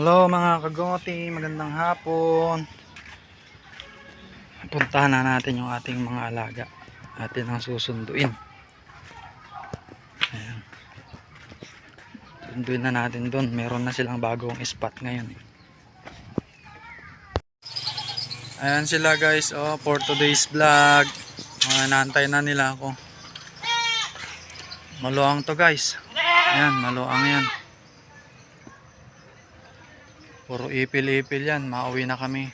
Hello mga kagoti, magandang hapon. Puntahan na natin yung ating mga alaga. Atin ang susunduin. Ayan. Sunduin na natin doon. Meron na silang bagong spot ngayon. eh. Ayan sila guys, oh, for today's vlog. Mga naantay na nila ako. Maluang to guys. Ayan, maluang yan. Puro ipil-ipil yan. Mauwi na kami.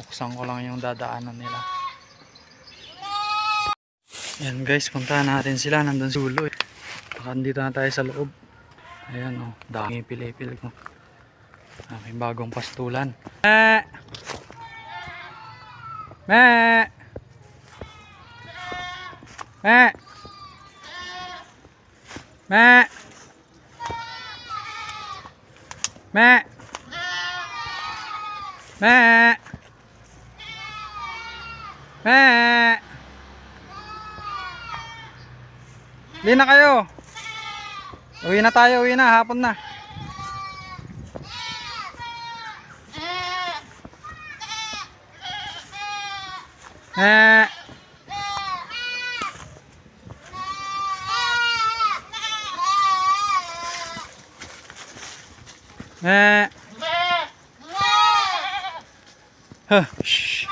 Buksan ko lang yung dadaanan nila. Yan guys, puntahan natin sila. Nandun si Ulo eh. Baka dito na tayo sa loob. Ayan oh, dami ipil-ipil ko. Aking bagong pastulan. Me! Me! Me! Me! Me! Me! Me! Hindi kayo. Uwi na tayo, uwi na. Hapon na. Eh. Huh, shh.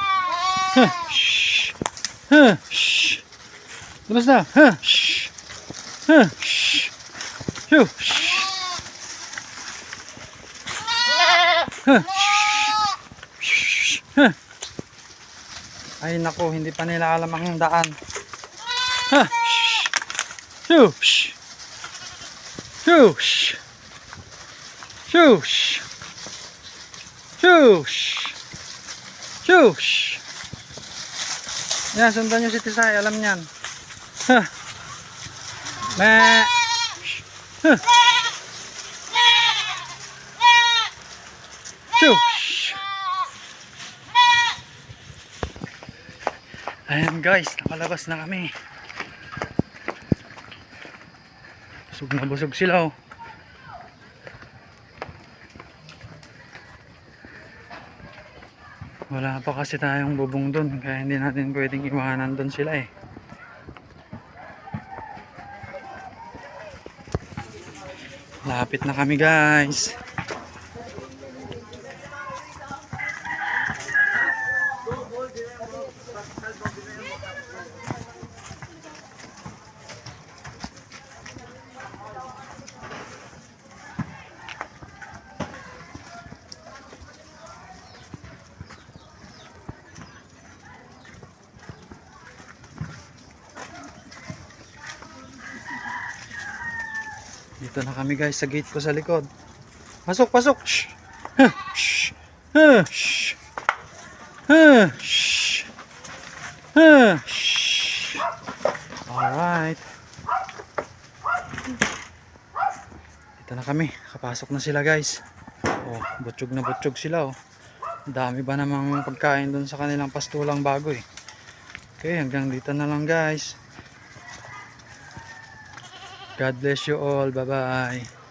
Huh, shh. Huh, shh. Labas na. Huh, shh. Huh. Huh. Huh. Ay nako, hindi pa nila alam ang daan. Ha, shh. Shoo, shh. Shoo, shh. Shh. Shoo, shh. Yan, sundan nyo si Tisay, alam niyan. Ha. Me. Huh. Shoo, shh. Ayan guys, nakalabas na kami. Busog na busog sila oh. Wala pa kasi tayong bubong doon kaya hindi natin pwedeng iwanan doon sila eh. Lapit na kami guys. Dito na kami guys sa gate ko sa likod. Pasok, pasok. Shh. Huh, shh. Huh, shh. Huh, shh. Alright. Dito na kami. Kapasok na sila guys. Oh, butchog na butchog sila oh. Dami ba namang pagkain dun sa kanilang pastulang bago eh. Okay, hanggang dito na lang guys. God bless you all. Bye-bye.